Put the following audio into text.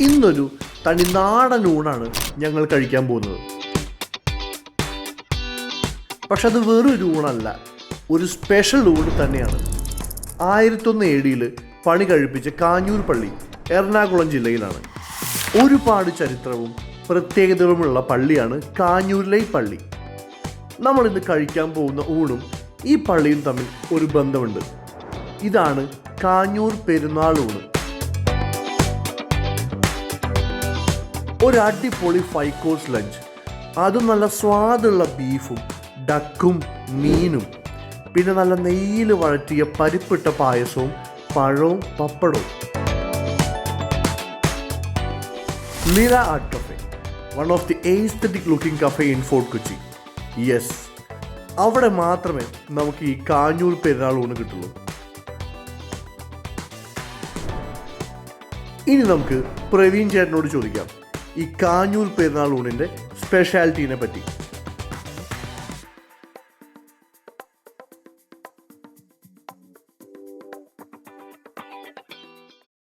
ഇന്നൊരു തനിനാടൻ ഊണാണ് ഞങ്ങൾ കഴിക്കാൻ പോകുന്നത്. പക്ഷെ അത് വെറൊരു ഊണല്ല. ഒരു സ്പെഷ്യൽ ഊണ് തന്നെയാണ്. ആയിരത്തൊന്ന് എ പണി കഴിപ്പിച്ച കാഞ്ഞൂർ പള്ളി എറണാകുളം ജില്ലയിലാണ്. ഒരുപാട് ചരിത്രവും പ്രത്യേകതകളുമുള്ള പള്ളിയാണ് കാഞ്ഞൂരിലെ പള്ളി. നമ്മളിന്ന് കഴിക്കാൻ പോകുന്ന ഊണും ഈ പള്ളിയും തമ്മിൽ ഒരു ബന്ധമുണ്ട്. ഇതാണ് കാഞ്ഞൂർ പെരുന്നാൾ ഊണ്. ഒരു അടിപൊളി ഫൈവ് കോഴ്സ് ലഞ്ച് അതും നല്ല സ്വാദുള്ള ബീഫും ഡക്കും മീനും. പിന്നെ നല്ല നെയ്യിൽ വഴറ്റിയ പരിപ്പിട്ട പായസവും പഴവും പപ്പടവും. Leela art cafe one of the aesthetic looking cafe in Fort Kochi yes അവിടെ മാത്രമേ നമുക്ക് ഈ കാഞ്ഞൂർ പെരുന്നാൾ ഊണ് കിട്ടുള്ളൂ. ഇനി നമുക്ക് പ്രവീൺ ചേട്ടനോട് ചോദിക്കാം. ഈ കാഞ്ഞൂർ പെരുന്നാൾ ഊണിന്റെ സ്പെഷ്യാലിറ്റീനെ പറ്റി.